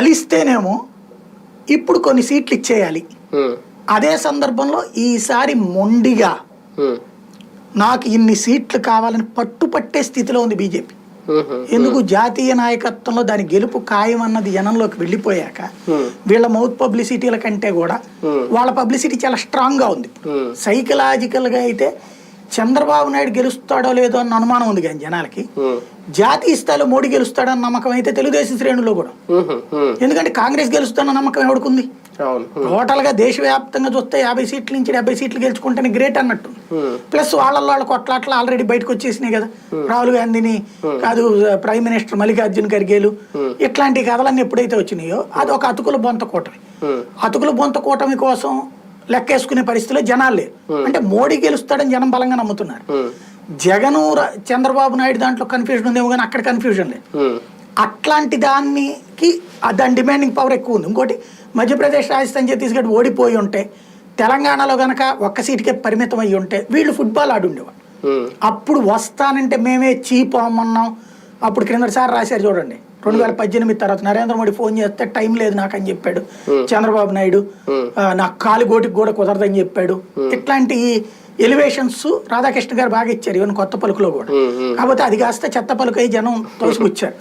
కలిస్తేనేమో ఇప్పుడు కొన్ని సీట్లు ఇచ్చేయాలి. అదే సందర్భంలో ఈసారి మొండిగా నాకు ఇన్ని సీట్లు కావాలని పట్టుపట్టే స్థితిలో ఉంది బీజేపీ. ఎందుకు జాతీయ నాయకత్వంలో దాని గెలుపు ఖాయం అన్నది జనంలోకి వెళ్ళిపోయాక. వీళ్ళ మౌత్ పబ్లిసిటీల కంటే కూడా. వాళ్ళ పబ్లిసిటీ చాలా స్ట్రాంగ్గా ఉంది. ఉమ్, సైకలాజికల్గా అయితే చంద్రబాబు నాయుడు గెలుస్తాడో లేదో అన్న అనుమానం ఉంది కానీ జనాలకి. జాతీయ స్థాయిలో మోడీ గెలుస్తాడన్న నమ్మకం అయితే తెలుగుదేశం శ్రేణుల్లో కూడా. ఎందుకంటే కాంగ్రెస్ గెలుస్తాడన్న నమ్మకం ఎవడుకుంది టోటల్గా దేశవ్యాప్తంగా చూస్తే యాభై సీట్ల నుంచి డెబ్బై సీట్లు గెలుచుకుంటేనే గ్రేట్ అన్నట్టు ప్లస్ వాళ్ళ వాళ్ళ కొట్లాట్లు ఆల్రెడీ బయటకు వచ్చేసినాయి కదా. రాహుల్ గాంధీని కాదు ప్రైమ్ మినిస్టర్ మల్లికార్జున్ ఖర్గేలు. ఇట్లాంటి కథలన్నీ ఎప్పుడైతే వచ్చినాయో అది ఒక అతుకుల బొంత కూటమి. అతుకుల బొంత కూటమి కోసం లెక్కేసుకునే పరిస్థితిలో జనాలు లేరు. అంటే మోడీ గెలుస్తాడని జనం బలంగా నమ్ముతున్నారు. జగన్ చంద్రబాబు నాయుడు దాంట్లో కన్ఫ్యూజన్ ఉందేమో కానీ అక్కడ కన్ఫ్యూజన్ లేదు. అట్లాంటి దానికి దాని డిమాండింగ్ పవర్ ఎక్కువ ఉంది. ఇంకోటి మధ్యప్రదేశ్ రాజస్థాన్ ఛత్తీస్గఢ్ ఓడిపోయి ఉంటే తెలంగాణలో గనక ఒక్క సీటుకే పరిమితం అయ్యి ఉంటే వీళ్ళు ఫుట్బాల్ ఆడుండేవాళ్ళు ఉమ్, అప్పుడు వస్తానంటే మేమే చీప్ అమ్మన్నాం అప్పుడు క్రిందసారి రాశారు చూడండి. రెండు వేల పద్దెనిమిది తర్వాత నరేంద్ర మోడీ ఫోన్ చేస్తే టైం లేదు నాకు అని చెప్పాడు చంద్రబాబు నాయుడు నాకు కాలు గోటికి కూడా కుదరదని చెప్పాడు. ఇట్లాంటి ఎలివేషన్స్ రాధాకృష్ణ గారు బాగా ఇచ్చారు ఈవెన్ కొత్త పలుకులో కూడా. కాకపోతే అది కాస్త చెత్త పలుకు జనం తోసుకొచ్చారు.